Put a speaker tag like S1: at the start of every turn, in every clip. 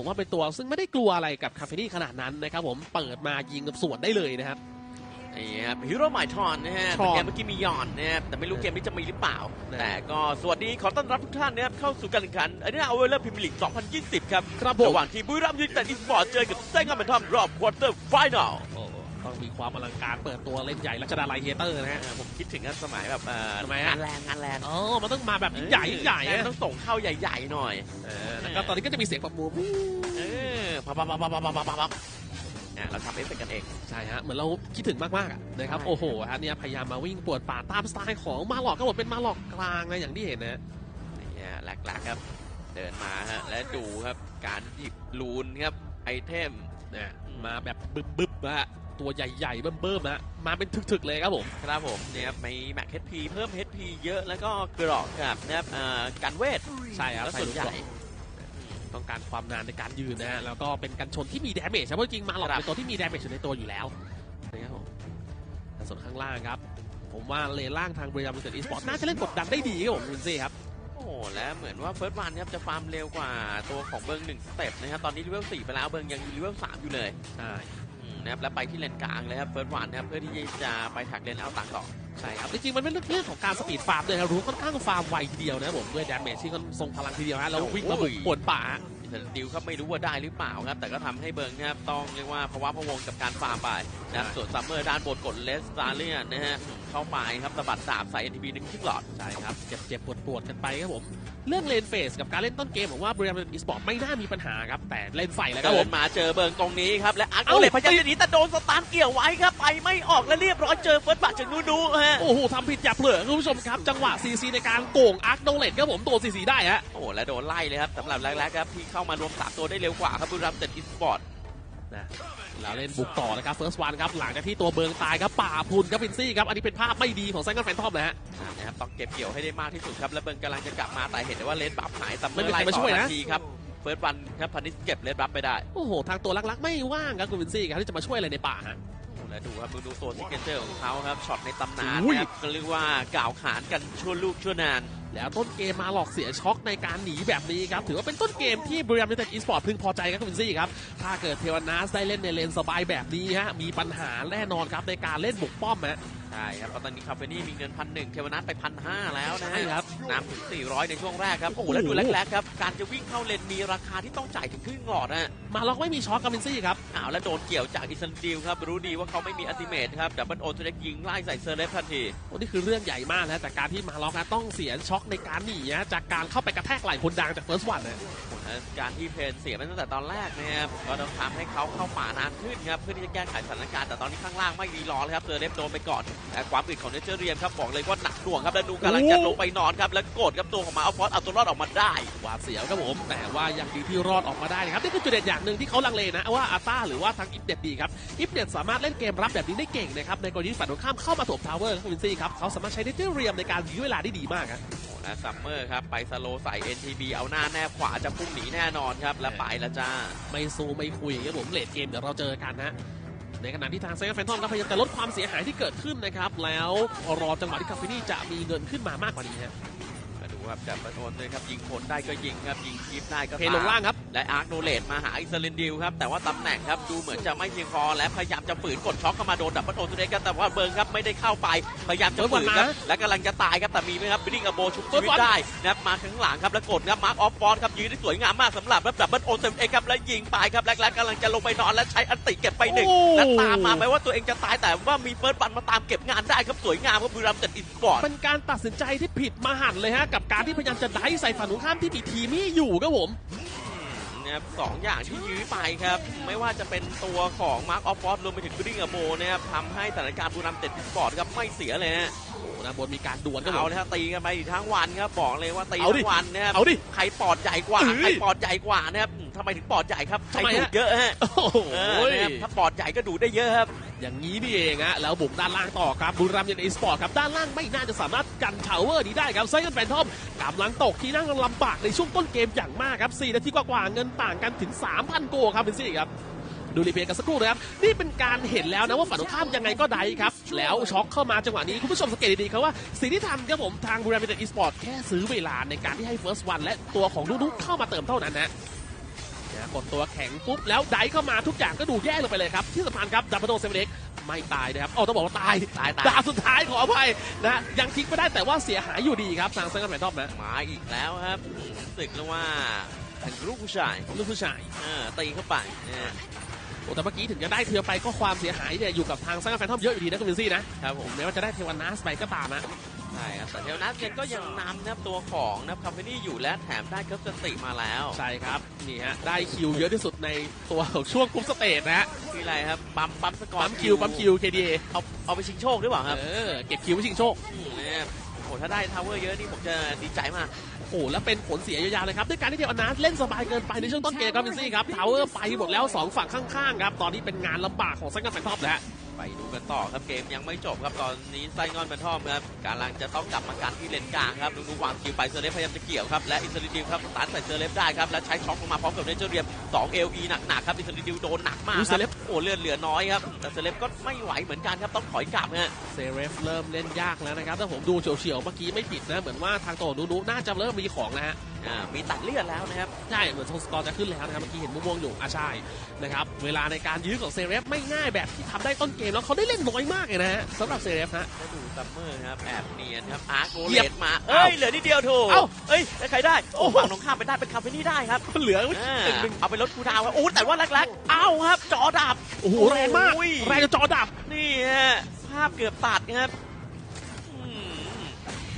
S1: ผมว่าเป็นตัวซึ่งไม่ได้กลัวอะไรกับคาเฟนี่ขนาดนั้นนะครับผมเปิดมายิงกับสวนได้เลยนะครับ
S2: นี่ครับฮีโร่หมายทอนนะฮะ
S1: ทอน
S2: แต่เกมเมื่อกี้มียอนนะครับแต่ไม่รู้เกมนี้จะมีหรือเปล่า
S1: นะ
S2: แต่ก็สวัสดีขอต้อนรับทุกท่านนะครับเข้าสู่การแข่งขันอันนี้เอาเวลเลอร์พิมลิก2020 ครับ
S1: ครับผม
S2: ระหว่างทีมบุรีรัมย์ยูไนเต็ดอีสปอร์ตเจอกับเซงต์แมนทอมรอบควอเตอร์ไฟแนล
S1: โอ้ ต้องมีความอลังการเปิดตัวเล่นใหญ่รัชดาลัยเฮเตอร์นะฮะ
S2: ผมคิดถึงกันสมัยแบบเอ่อ
S1: ทำไมฮะ
S2: งานแรงงานแรง
S1: อ๋อมันต้องมาแบบยิ่งใหญ่ยิ่งใหญ่
S2: เออ
S1: อะ
S2: ต้องส่งเข้าใหญ่ๆหน่อย
S1: เออแล้วก็ตอนนี้ก็จะมีเสียงประมูล
S2: เออปั๊บปั๊บปั๊บปั๊บปั๊บปั๊บปั๊บเนี่ยเราทำเอฟเฟกต์กันเอง
S1: ใช่ฮะเหมือนเราคิดถึงมากๆอะนะครับ
S2: ใช่
S1: โอ้โหฮะเนี่ยพยายามมาวิ่งปวดป่าตามสไตล์ของมาหลอกก็บอกเป็นมาหลอกกลางนะอย่างที่เห็นนะ
S2: เนี่ยหลักๆครับ เดินมาฮะและดูครับการหยิบลูนครับไอเทม
S1: เนี่ยมาแบบบึบๆนะฮะ ตัวใหญ่ๆ เบิ่มๆนะมาเป็นถึกๆเลยครับผม
S2: ครับผมเนี่ยครับมีแม็กเฮดพีเพิ่มเฮดพีเยอะแล้วก็เกรอกกับนะครับเอ่อกันเวท
S1: ใช่ครับ
S2: แล้ว
S1: ใส่
S2: ส่วน
S1: ลูก
S2: ใหญ่
S1: กรอกต้องการความนานในการยืนนะฮะแล้วก็เป็นกันชนที่มีดาเมจเพราะจริงๆมาหลอก
S2: ครับ
S1: เป็นตัวที่มีดาเมจอยู่ในตัวอยู่แล้วนะครับผมแต่ส่วนข้างล่างครับ ผมว่าเลนล่างทางบริษัทยูไนเต็ดอีสปอร์ตน่าจะเล่นกดดันได้ดีครับผมคุณซี่ครับ
S2: โอ้โหและเหมือนว่าเฟิร์สวันครับจะฟาร์มเร็วกว่าตัวของเบิร์งหนึ่งสเต็ปนะครับ ตอนนี้เลเวลสี่ไปแล้วเบิร์งยังอยู่เลเวลสามอยู่เลย
S1: ใช่
S2: อืม นะครับแล้วไปที่เลนกลางเลยครับเฟิร์สวันนะครับเพื่อที่จะไปถักเลนเอาตังค์ต่อ
S1: ใช่ครับจริงๆมันเป็นเรื่องของการสปีดฟาร์มด้วยครับรู้ค่อนข้างฟาร์มไวทีเดียวนะผมด้วยดาเมจที่มันทรงพลังทีเดียวฮะแล้ววิ่งมาบุกปวนป่า
S2: แต่ดิวครับไม่รู้ว่าได้หรือเปล่าครับ แต่ก็ทำให้เบิร์งนะครับต้องเรียกว่าภาวะพะวงกับการฟาร์มไปนะครับส่วนซัมเมอร์ด้านบนกดเลสซาเลียนนะฮะเข้าไปครับสะบัดดาบใส่ NTB หนึ่งคลิปหลอด
S1: ใช่ครับเจ็บเจ็บปวดปวดกันไปครับผมเรื่องเลนเฟสกับการเล่นต้นเกมผมว่าบริษัทอีสปอร์ตไม่น่ามีปัญหาครับแต่เลนไฟแล้วครับ
S2: เดิ
S1: ผ
S2: น
S1: ม
S2: มาเจอเบิร์งตรงนี้ครับและอาร์
S1: เอ้า
S2: โกเลตพยายามจะหนีแต่โดนสตาร์ทเกี่ยวไว้ครับไปไม่ออกและเรียบร้อยเจอเฟิร์สบัตจากนูนูฮะ
S1: โอ้โหทำผิดอย่าเผลอคุณผู้ชมครับจังหวะซีซีในการโกงอาร์คโดเลตครับผมตัวซีซีได้ฮะ
S2: โอ้โหและโดนไล่เลยครับสำหรับแรกๆครับที่เข้ามารวมสามตัวได้เร็วกว่าครับบุรีรัมย์เต็ดอีสปอร์ต
S1: แล้วเล่นบุกต่อนะครับเฟิร์สวันครับหลังจากที่ตัวเบิงตายครับป่าพุนครับฟินซี่ครับอันนี้เป็นภาพไม่ดีของไซน์แฟนทอมนะฮะ
S2: นะครับต้องเก็บเกี่ยวให้ได้มากที่สุดครับและเบิร์งกำลังจะกลับมาแต่เห็นได้ว่าเลนบัฟหายซัมเมอ
S1: ไม่มี
S2: ร์
S1: ใคร
S2: ไล่
S1: มา
S2: ต่
S1: ช่
S2: อ
S1: วยนะ
S2: ทันทีครับเฟิร์สวันครับพันนิสเก็บเลนบัฟไปได้
S1: โอ้โหทางตัวลักๆไม่ว่างครับคุณฟินซี่ครับที่จะมาช่วยอะไรในป่าฮะ
S2: และดูครับดูดูตัวซิกเนเจอร์ของเขาครับช็อตในตำนาน
S1: อุ้ย
S2: นะครับก็เรียกว่ากล่าวขานกันชั่วลูกชั่วนาน
S1: แล้วต้นเกมมาหลอกเสียช็อคในการหนีแบบนี้ครับ ถือว่าเป็นต้นเกมที่บริ a มยูไนเต็ดอีสปอร์ตพึงพอใจครับคุณวินซี่ครับ ถ้าเกิดเทวนาสได้เล่นในเลนสบายแบบนี้ฮะ มีปัญหาแน่นอนครับในการเล่นบุกป้อมฮะ
S2: ใช่ครับเพราะตอนนี้คาเฟนี่มีเงินพันหนึ่งเทวนัทไปพันห้าแล้วนะ
S1: ใช่ครับ
S2: น้ำถึง 400 ในช่วงแรกครับ โอ้โห แล้วดูแรกๆครับ การจะวิ่งเข้าเลนมีราคาที่ต้องจ่ายถึงครึ่งหลอดนะ
S1: มาล็อกไม่มีช็อคกับวินซี่ครับ
S2: อ้าวแล้วโดนเกี่ยวจากอิสันดิลครับ รู้ดีว่าเขาไม่มีอัติเมทครับดับเบิลโอทูเล็กยิงไล่ใส่เซอร์เลฟทันที
S1: โอ้นี่คือเรื่องใหญ่มากนะแต่การที่มาล็อกนะต้องเสียช็อคในการหนีนะจากการเข้าไปกระแทกไหล่คนดังจากเฟิร์สวันนะ
S2: และการที่เพนเสียไปตั้งแต่ตอนแรกนะครับก็ต้องทำให้เขาเข้าป่านานขึ้นครับเพื่อที่จะแก้ไขสถานการณ์แต่ตอนนี้ข้างล่างไม่รีรอเลยครับเซอร์เลฟโดนไปก่อนแต่ความอึดของเนเจอร์เรียมครับบอกเลยว่าหนักหน่วงครับแล้วดูกำลังจะลงไปนอนครับแล้วกดครับตัวของมาเอาฟอสเอาตัวรอดออกมาได้
S1: หวาดเสียวครับผมแต่ว่ายังดีที่รอดออกมาได้นะครับนี่คือจุดเด่นอย่างหนึ่งที่เขาลังเลนะว่าอาต้าหรือว่าทางอิฟเด็ดดีครับอิฟเด็ดสามารถเล่นเกมรับแบบนี้ได้เก่งนะครับในกรณีที่ฝ่ายตรงข้ามเข้ามาถมทาวเวอร์ครับคุณวินซี่ครับเขาสามารถใช้เนเจอร์เรียมในการยื้อเวลาได้ดีมากครับ
S2: และซัมเมอร์ครับ ไปสโลว์ใส่ NTB เอาหน้าแนบขวาจะพุ่งหนีแน่นอนครับ แล้วไปแล้วจ้า
S1: ไม่สู้ไม่คุยครับผมเลดเกมเดี๋ยวเราเจอกันนะในขณะที่ทางเซนต์แฟนทอมก็พยายามจะลดความเสียหายที่เกิดขึ้นนะครับ แล้วรอจังหวะที่คาเฟนี่จะมีเงินขึ้นมามากกว่านี้ฮะ
S2: มาดู ครับจับประโนเลยครับยิงคนได้ก็ยิงครับยิงคีฟได้ก็
S1: เพลงลงล่างครับ
S2: และอาร์คโนเลตมาหาอิสเลนดิลครับแต่ว่าตำแหน่งครับดูเหมือนจะไม่เพียงพอและพยายามจะฝืนกดช็อคเข้ามาโดนดับเบิลโอทูเดกันแต่ว่าเบิร์นครับไม่ได้เข้าไปพยายามจะฝืนครับและกำลังจะตายครับแต่มีไหมครับบิลลิงอโบชุบชีวิตได้นะครับมาข้างหลังครับแล้วกดครับมาร์คออฟฟอนครับยืนได้สวยงามมากสำหรับดับเบิลโอทูเดครับแล้วยิงไปครับแรกๆกำลังจะลงไปนอนและใช้อันติเก็บไปหนึ่ง
S1: โอ้
S2: และตามมาแม้ว่าตัวเองจะตายแต่ว่ามีเฟิร์สบันมาตามเก็บงานได้ครับสวยงามครับบุรีรัมย์จัดอินสปอร์ต
S1: เป็นการตัดสินใจที่ผิดมหันต์เลยฮะกับการที่พยายามจะได้ใส่ฝั่งตรงข้ามที่มีทีมที่อยู่ครับผม
S2: นะครับสองอย่างที่ยื้อไปครับ ไม่ว่าจะเป็นตัวของมาร์คออฟฟอร์รวมไปถึงกริงอโบนะครับทำให้สถานการณ์บุรีรัมย์เต็ดสปอร์ตครับไม่เสียเลยฮะ
S1: โอ้นะบนมีการดวลครับผ
S2: เอา
S1: ม
S2: เลยครับตีกันไปอีกทั้งวันครับบอกเลยว่าตี
S1: เอาดิ
S2: ทั้งวันนะครับ
S1: เอาดิ
S2: ใครปอดใหญ่กว่า
S1: เอ้ย
S2: ใครปอดใหญ่กว่านะครับอืมทำไมถึงปอดใหญ่ครับใคร
S1: ทำไม
S2: ดู
S1: ฮะ
S2: ดเยอะฮะ
S1: โอ้โห
S2: เออนะครับถ้าปอดใหญ่ก็ดูดได้เยอะครับ
S1: อย่างนี้นี่เองฮะแล้วบุกด้านล่างต่อครับบุรีรัมย์ยังอีสปอร์ตครับด้านล่างไม่น่าจะสามารถกันทาวเวอร์นี้ได้ครับไซน์แฟนทอม กำลังตกที่นั่งลำบากในช่วงต้นเกมอย่างมากครับ4นาทีกว่าๆเงินต่างกันถึง 3,000โกครับเป็นสี่ครับดูรีเพลย์กันสักครู่นะครับ นี่เป็นการเห็นแล้วนะว่าฝั่งตรงข้ามยังไงก็ได้ครับ แล้วช็อกเข้ามาจังหวะนี้ คุณผู้ชมสังเกตดีๆครับว่า สิ่งที่ทำครับผมทางบรีรัมย์อีสปอร์ตแค่ซื้อเวลาในการที่ให้ First One และตัวของนุ๊กๆเข้ามาเติมเท่านั้นนะกดตัวแข็งปุ๊บแล้วไดเข้ามาทุกอย่างก็ดูแย่ลงไปเลยครับ ที่สำคัญครับดับเบิลโดเซเว่นเอ็ก ไม่ตายนะครับอ๋อต้องบอกว่าตาย
S2: ตายตาย
S1: ดาบสุดท้ายขออภัยนะยังทิ้งไม่ได้แต่ว่าเสียหายอยู่ดีครับทางเซนกันแมนทอมนะ
S2: มาอีกแล้วครับรู้สึกแล้วว่าทางลูกผู้ชาย
S1: ลูกผู้ชาย
S2: เออตีเข้าไปนะฮะ
S1: โอ้แต่เมื่อกี้ถึงจะได้เทือไปก็ความเสียหายเนี่ยอยู่กับทางเซนกันแมนทอมเยอะอยู่ดีนะคุณวินซี่นะครับ
S2: ผม
S1: แม้ว่าจะได้เทวานาสไปก็ตามนะ
S2: ใช่ครับแต่เทวนัสเนี่ยก็ยังนำนะครับตัวของนะครับคอมพานีอยู่และแถมได้เคิร์ฟสติมาแล้ว
S1: ใช่ครับ นี่ฮะ ได้คิวเยอะที่สุดในตัวของช่วงกรุ๊ปสเตจนะฮะ
S2: คืออะไรครับปั๊มปั๊มสกอร์
S1: ปั๊มคิวปั๊มคิว KDA
S2: เอาเอาไปชิงโชคหรือเปล่าครับ
S1: เออเก็บคิวไว้ชิงโชค
S2: มเนี่ยโอ้ถ้าได้ทาวเวอร์เยอะนี่ผมจะดีใจมาก
S1: โอ้แล้วเป็นผลเสียยาวๆเลยครับ ด้วยการที่เทวนาสเล่นสบายเกินไปในช่วงต้นเกมครับวินซี่ครับทาวเวอร์ไปหมดแล้ว2ฝั่งข้างๆครับตอนนี้เป็นงานลำบากของซังกันแฟนท็อปแล้ว
S2: ไปดูกันต่อครับเกมยังไม่จบครับตอนนี้ไซงอนเป็นท่อมครับกำลังจะต้องกลับมากันที่เลนกลางครับดูดูวางคิวไปเซอร์เลฟพยายามจะเกี่ยวครับและอินเตอร์ดิวครับตัดใส่เซอร์เลฟได้ครับและใช้ช็อคลงมาพร้อมกับเนเจอร์เรียม 2 LE หนักๆครับอินเตอร์ดิวโดนหนักมาก
S1: ดู
S2: ค
S1: เซ
S2: รับ
S1: เลฟ
S2: โอ้เลือดเหลือน้อยครับแต่เซเลฟก็ไม่ไหวเหมือนกันครับต้องถอยกลับฮะ
S1: เซเรฟเริ่มเล่นยากแล้วนะครับถ้าผมดูเฉียวๆเมื่อกี้ไม่ผิดนะ เหมือนว่าทางโตนูนูน่าจะเริ่มมีของนะฮะ
S2: อ่ามีตัดเลือดแล้วนะครับ
S1: ใช่เหมือนโทสกอร์จะขึ้นแล้วนะครับเมื่อกี้เห็นม่วงๆอยู่อะใช่นะครับเวลาในการยื้อของเซเรฟไม่ง่ายแบบที่ทำได้ต้นเกมแล้วเขาได้เล่นน้อยมากเลยนะฮะสำหรับเซเรฟฮะ
S2: แล้วดูซัมเมอร์ครับแอบเนียนครับอาร์โก
S1: เหยี
S2: เลย
S1: บ
S2: ตมาเอ้ย
S1: เอ้า
S2: เหลือนิดเดียวถูก
S1: เอ้า
S2: เอ้ยแล้วใครได้โอ้
S1: โอ้โห
S2: ฝั่งตรงข้ามไปได้เป็นคาเฟนี่ได้ครับ
S1: เหลือ
S2: อ่า
S1: หนึ่งหนึ่ง
S2: เอาไปลดคูลดาวน์ครับโอ้แต่ว่าแรกๆเอ้าครับ จอดับ
S1: โอ้โหแรงมาก
S2: โอ้ย
S1: แรงจนจอดับ
S2: นี่ฮะภาพเกือบตัดครับอืม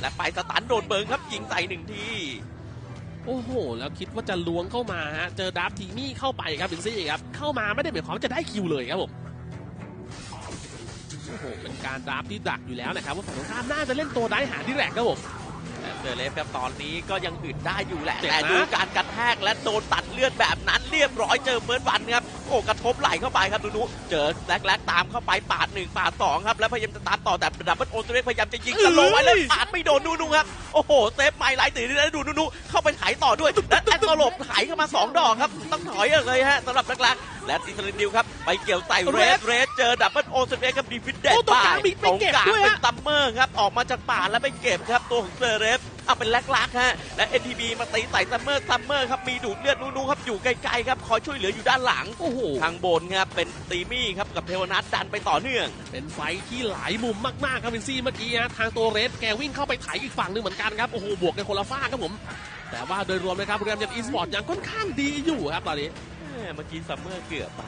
S2: และไปสตันโดนเบิร์นครับยิงใส่หนึ่งที
S1: โอ้โห แล้วคิดว่าจะล้วงเข้ามาฮะเจอดับทีมี่เข้าไปครับบินซี่ครับ เข้ามาไม่ได้หมายความว่าจะได้คิวเลยครับผมโอ้โหเป็นการดับที่ดักอยู่แล้วนะครับว่าฝั่งตรงข้ามน่าจะเล่นตัวได้หาที่แรกครับผม
S2: แต่เซเลฟครับตอนนี้ก็ยังอึดได้อยู่แหละ
S1: เจ็บ
S2: แต่
S1: นะ
S2: ดูการกระแท กและโดนตัดเลือดแบบนั้นเรียบร้อยเจอเบิร์ดวันครับโอ้กระทบไหลเข้าไปครับดูนุเจอแลกแลกตามเข้าไปปาดหนึ่งปาดสองครับแล้วพยายามจะตามต่อแต่ดับเบิลโอนตัวเล็กพยายามจะยิงสโลว์ไว้แล้วปาดไม่โดนดูนุครับโอ้โหเซฟไมล์ไลท์ตื่นได้ดูนุนุเข้าไปไถต่อด้วยและแอนโตโลบไถเข้ามาสองดอกครับต้องถอยเลยฮะสำหรับนักแรกและอินเทอร์ดิวครับไปเกี่ยวใส่เรสเรสเจอดับเบิลโอนตัวเล็กกับดีฟิดเด
S1: โอ้
S2: น
S1: ตรงกลางมีไปเก็บด้วย
S2: เป็น
S1: ฮะ
S2: ซัมเมอร์ครับออกมาจากป่าแล้วไปเก็บครับตัวของเซอร์เรฟ เอาเป็นแลกลักฮะ และ NTB มาตีใส่ซัมเมอร์ซัมเมอร์ครับ มีดูดเลือดนูๆครับ อยู่ไกลๆครับ คอยช่วยเหลืออยู่ด้านหลัง
S1: โอ้โห
S2: ทางบนครับ เป็นตีมี่ครับ กับเทวนัทดันไปต่อเนื่อง
S1: เป็นไฟท์ที่หลายมุมมากๆครับบินซี่เมื่อกี้ฮะทางตัวเรสแกวิ่งเข้าไปไถอีกฝั่งหนึ่งเหมือนกันครับ โอ้โห บวกกันคนละฝ้ากครับผม แต่ว่าโดยรวมนะครับเรียมยันอีสปอร์ตยังค่อนข้างดีอยู่ครับตอนนี้
S2: เอ้ยเมื่อกี้ซัมเมอร์เกือบไป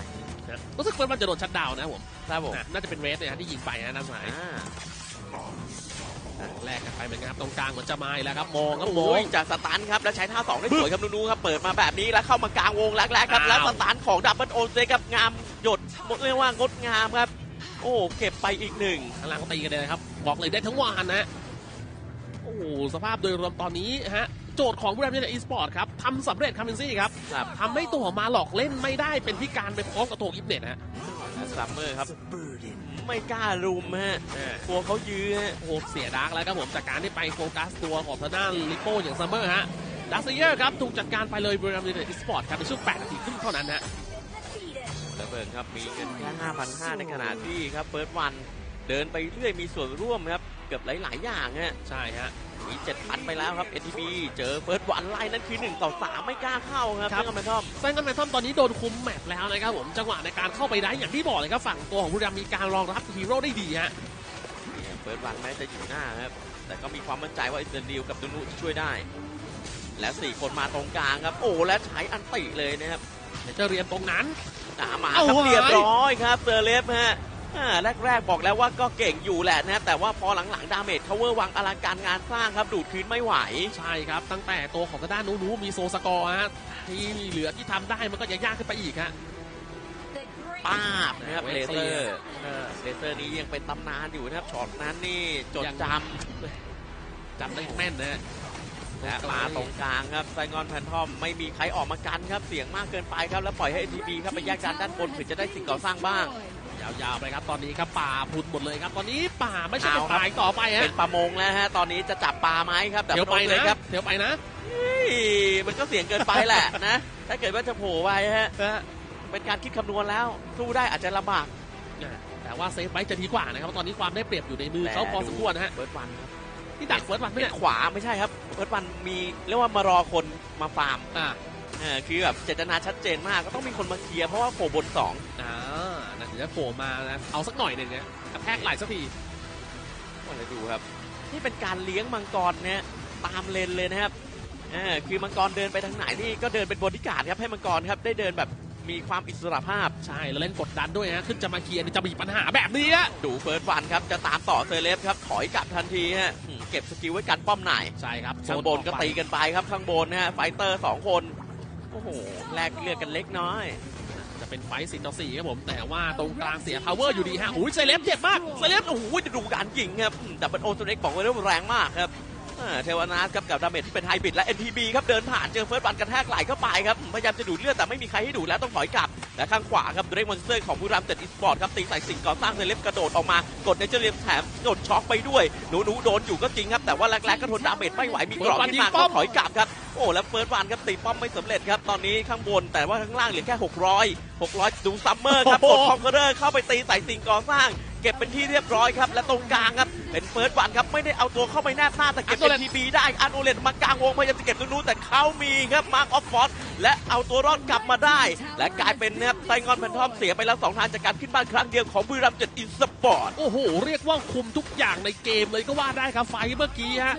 S1: นะรู้สึกเฟิร์สมันจะโดนชัดดาวน์นะครับผม
S2: ครับผม
S1: นะน่าจะเป็นเรสเนี่ยฮะที่ยิงไปนะด้านซ้าย
S2: อ่า
S1: อะ แลกกันไปเหมือนกันครับตรงกลางเหมือนจะมาอีกแล้วครับมองครับมอ
S2: โอ้ย
S1: ง
S2: จากสตันครับแล้วใช้ท่าสองได้สวยครับนูๆครับเปิดมาแบบนี้แล้วเข้ามากลางวงแรกๆครับ
S1: อ้าว
S2: แล้วสตันของดับเบิลโอเซครับงามหยดหมดเรียกว่างดงามครับ โอ้เก็บไปอีกหนึ่ง
S1: ข้างล่างเขาตีกันเลยนะครับบอกเลยได้ทั้งวันนะฮะโอ้โหสภาพโดยรวมตอนนี้ฮะโจทย์ของบุรีรัมย์ยูไนเต็ดอีสปอร์ตครับทำสำเร็จครับเบนซี่ครับ
S2: ครับ
S1: ทำให้ตัวของมาหลอกเล่นไม่ได้เป็นพิการไปพร้อมกับตัวอิฟเน็ตฮะ
S2: ซัมเมอร์ครับ ไม่กล้ารุมฮะ
S1: อ่าก
S2: ลัวเขายื้อฮะ
S1: โอ้โหเสียดาร์กแล้วครับผมจากการที่ไปโฟกัสตัวของทางด้านลิโป้อย่างซัมเมอร์ฮะดักเซียร์ครับถูกจัดการไปเลยบุรีรัมย์ยูไนเต็ดอีสปอร์ตครับในช่วง 8 นาทีครึ่งเท่านั้นฮะ
S2: ระเบิดครับมีเงินแค่5,500 ในขณะที่ครับเฟิร์สวันเดินไปเรื่อยมีส่วนร่วมครับเกือบหลาย ๆ อย่างฮะ
S1: ใช่ฮะ
S2: มี7,000ไปแล้วครับ NTB เจอเฟิร์สวันไล่นั่นคือ 1 ต่อ 3 ไม่กล้าเข้าครับ
S1: ครับ
S2: เรื่องแมนทอม
S1: แซงกันแมนทอมตอนนี้โดนคุมแมปแล้วนะครับผมจังหวะในการเข้าไปได้อย่างที่บอกเลยครับฝั่งตัวของบุรีรัมย์มีการรองรับฮีโร่ได้ดีฮะ
S2: เฟิร์สวันแม้จะอยู่หน้าครับแต่ก็มีความมั่นใจว่าอิสราเอลกับดูนุจะช่วยได้ และ 4 คนมาตรงกลางครับ โอ้และใช้อันติเลยนะครับ
S1: เดี๋ยวจะเรียนตรงนั้น
S2: หมาครับเรียบร้อยครับเซอร์เลฟฮะ อ่าแรกๆบอกแล้วว่าก็เก่งอยู่แหละนะ แต่ว่าพอหลังๆ ดาเมจเขาเวอร์วังอลังการงานสร้างครับ ดูดคืนไม่ไหว
S1: ใช่ครับ ตั้งแต่ตัวของทางด้านนู้นๆมีโซสกอร์ฮะที่เหลือที่ทำได้มันก็จะยากขึ้นไปอีกฮะ
S2: ป้าบนะครับ
S1: เว
S2: เล
S1: ส
S2: เซ
S1: เซ
S2: อ
S1: อร์
S2: ร์เลเซอร์นี้ยังเป็นตำนานอยู่นะครับช็อตนั้นนี่จด
S1: ยัง
S2: จ
S1: จำได้แม่นนะฮะำ
S2: และมาตรงกลางครับไซงอนแพนทอมไม่มีใครออกมากันครับเสียงมากเกินไปครับแล้วปล่อยให้ NTB ครับไปแยกกันด้านบนถึงจะได้สิ่งก่อสร้างบ้าง
S1: ยาวๆไปครับ ตอนนี้ครับป่าพุนหมดเลยครับ ตอนนี้ป่าไม่ใช่เป็น
S2: เอาครับ
S1: ป่าอีกต่อไปฮะ
S2: เป็นประมงแล้วฮะตอนนี้จะจับปลาไหมครับแต่
S1: เดี๋ยวไป
S2: ม่ต้อง
S1: นะ
S2: เลยครับ
S1: เดี๋ยวไปนะ
S2: เฮ้ยมันก็เสี่ยงเกินไปแหละนะ ถ้าเกิดว่าจะโผล่ไปฮะ
S1: ฮะ
S2: เป็นการคิดคำนวณแล้วสู้ได้อาจจะลำบาก
S1: แต่ว่าเซฟไว้จะดีกว่านะครับเพราะตอนนี้ความได้เปรียบอยู่ในมือเขาพอสมควรนะฮะ
S2: เบิร์ดวันครับ
S1: ที่ดักเฟิร์สวันไม่
S2: เป็
S1: เนี่ย
S2: นขวาไม่ใช่ครับเบิร์ดวันมีเรียกว่ามารอคนมาฟาร์ม
S1: อ่า
S2: เออคือแบบเจตนาชัดเจนมากก็ต้องมีคนมาเคลียร์เพราะว่าโผล่บนสอง
S1: อ่านะถึงจะโผล่มานะเอาสักหน่อยหนึ่งนะกระแทกไหล่สักที
S2: มาเลยดูครับ นี่เป็นการเลี้ยงมังกรเนี่ยตามเลนเลยนะครับเออคือมังกรเดินไปทางไหนนี่ก็เดินเป็นบอดี้การ์ดครับให้มังกรครับได้เดินแบบมีความอิสระภาพ
S1: ใช่แล้วเล่นกดดันด้วยฮะขึ้นจะมาเคลียร์เนี่ยจะมีปัญหาแบบนี้ฮะ
S2: ดูเฟิร์สวันครับจะตามต่อเซเลฟครับถอยกลับทันทีฮะอืมเก็บสกิลไว้กันป้อมไหน
S1: ใช่ครับ
S2: ข้างบนก็
S1: โซออไป
S2: ตีกันไปครับข้างบนนะฮะไฟเตอร์สองคนโอ้โหแลกเลือดกันเล็กน้อย
S1: จะ เป็นไฟต์สี่ต่อสี่ครับผม แต่ว่าตรงกลางเสีย power อยู่ดีฮะอุ้ยเซเลบเจ็บมาก
S2: เซเลบโอ้โหดูการยิงครับอืมแต่เป็นโอโซเน็กบอกเลยว่าแรงมากครับอ่าเทวานาสครับกับดาเมจที่เป็นไฮบริดและ NTB ครับเดินผ่านเจอเฟิร์สวันกระแทกไหลเข้าไปครับอืมพยายามจะดูดเลือดแต่ไม่มีใครให้ดูดแล้วต้องถอยกลับ และข้างขวาครับเดรกมอนสเตอร์ของผู้รามเจ็ดอีสปอร์ตครับตีใส่สิ่งก่อสร้างเซเลบกระโดดออกมากดในเจอเรียมแถมกดช็อกไปด้วยหนูหนูโดนอยู่ก็จริงครับ แต่ว่าแรกๆก็ทนดาเมจไม่ไหวมีกรอบขึ้นมาก็ถอยกลับครับโอ้แล้วเฟิร์สวันครับตีป้อมไม่สำเร็จครับตอนนี้ข้างบนแต่ว่าข้างล่างเหลือแค่ 600 600 ดูซัมเมอร์ครับ
S1: โอ้
S2: ก
S1: โห
S2: ดคอมเพเดอร์เข้าไปตีใส่สิ่งก่อสร้าง เก็บเป็นที่เรียบร้อยครับ และตรงกลางครับ เป็นเฟิร์สวันครับ ไม่ได้เอาตัวเข้าไปแนบหน้าแต่เก็บเป็นทีบีได้อันโอเลตมากลางวงพยายามจะเก็บตรงนู้นแต่เขามีครับมาร์คออฟฟอร์และเอาตัวรอดกลับมาได้ และกลายเป็นนะครับไซงอนแพนทอมเสียไปแล้วสองทางจากการขึ้นบ้านครั้งเดียวของบุรีรัมย์เจ็ดอินสปอร์ต
S1: โอ้โหเรียกว่าคุมทุกอย่างในเกมเลยก็ว่าได้ครับไฟต์เมื่อกี้ฮะ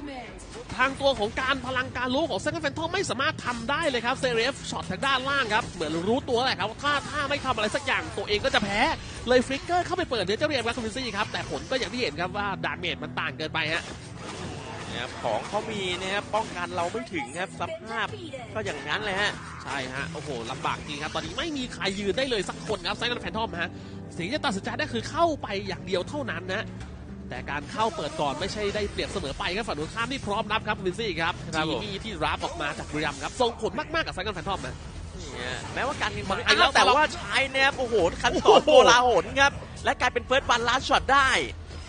S1: ทางตัวของการพลังการรู้ของเซนต์แฟนทอมไม่สามารถทำได้เลยครับเซเรฟช็อตทางด้านล่างครับเหมือนรู้ตัวแหละครับว่าถ้าถ้าไม่ทำอะไรสักอย่างตัวเองก็จะแพ้เลยฟลิกเกอร์เข้าไปเปิดเนื้อเจ้าเรียมครับคุณวินซี่ครับแต่ผลก็อย่างที่เห็นครับว่าดาเมจมันต่างเกินไปฮะ
S2: นะครับของเขามีนะครับป้องกันเราไม่ถึงครับสภาพก็อย่างนั้นเลยฮะ
S1: ใช่ฮะโอ้โหลำบากจริงครับตอนนี้ไม่มีใครยืนได้เลยสักคนครับไซน์แฟนทอมฮะสิ่งที่จะตัดสินใจได้คือเข้าไปอย่างเดียวเท่านั้นนะ แต่การเข้าเปิดก่อนไม่ใช่ได้เปรียบเสมอไปครับฝั่งตรงข้ามที่พร้อมรับครับคุณวินซี่ครับ
S2: ครับ
S1: ที
S2: ผม
S1: มี่ที่รับออกมาจากบุรีรัมย์ครับส่งผลมากๆกับไซน์แฟนทอมนะ
S2: เนี่ยแม้ว่าการยิง
S1: มา
S2: มัน
S1: แล้ว
S2: แต่ว่าใช้เนี่ยโอ้โหคันสอน
S1: โอ้โห
S2: โกลาหลครับ และกลายเป็นเฟิร์สวันลาสช็อตได้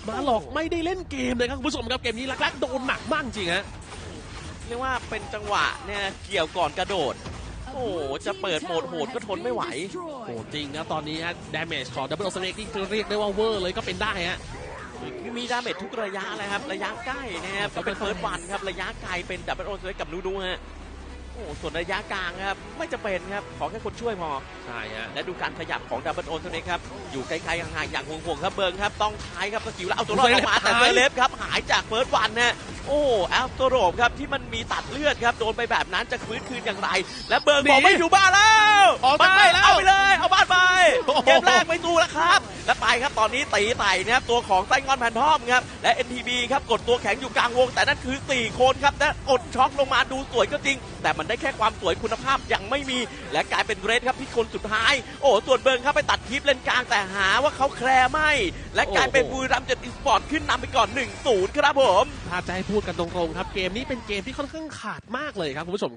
S1: มาหลอกไม่ได้เล่นเกมเลยครับคุณผู้ชมครับเกมนี้ลักๆโดนหนักมากจริงฮะ
S2: เรียกว่าเป็นจังหวะเนี่ยเกี่ยวก่อนกระโดด โอ้โหจะเปิดโหมดโหดก็ทนไม่ไหว
S1: โหจริงครับตอนนี้ฮะดาเมจของดับเบิลสเนกที่เรียกได้ว่าเวอร์เลยก็เป็นได้ฮะ
S2: คือ มีดาเมจทุกระยะเลยครับ ระยะใกล้นะครับก็เป็นเฟิร์สวันครับ ระยะไกลเป็นดับเบิลโอเซกับนูนูฮะโอ้โหส่วนระยะกลางครับไม่จะเป็นครับขอแค่คนช่วยพอ
S1: ใช่ฮะ
S2: และดูการขยับของดับเบิลโอนเท่านี้ครับอยู่ไกลๆห่างๆอย่างห่วงๆครับเบิร์งครับต้องใช้ครับสกิลแล้วเอาตัวรอดออกมาแต่เซเลฟครับหายจากเฟิร์สวันนะโอ้แอลโตโรบครับที่มันมีตัดเลือดครับโดนไปแบบนั้นจะฟื้นคืนอย่างไร และเบิร์งบอกไม่อยู่บ้านแล้ว
S1: ออกบ้าน
S2: ไม่
S1: แล้ว
S2: เอาไปเลยเอาบ้านไป
S1: โอ้โห
S2: เกมแรกไม่สู้แล้วครับและไปครับตอนนี้ตีไต่นะครับตัวของไส้งอนแพนทอมครับและ NTB ครับกดตัวแข็งอยู่กลางวง แต่นั่นคือ 4 คนครับและอดช็อกลงมาดูสวยก็จริง แต่มันได้แค่ความสวยคุณภาพยังไม่มี และกลายเป็นเกรดครับที่คนสุดท้าย โอ้ส่วนเบิร์งครับไปตัดคลิปเลนกลางแต่หาว่าเขาแคร์ไม่ และกลายเป็นบุรีรัมย์เจ็ดอีสปอร์ตขึ้นนำไปก่อน1-0ครับผม
S1: ถ้าจะให้พูดกันตรงๆครับเกมนี้เป็นเกมที่ค่อนข้างขาดมากเลยครับคุณผู้ชม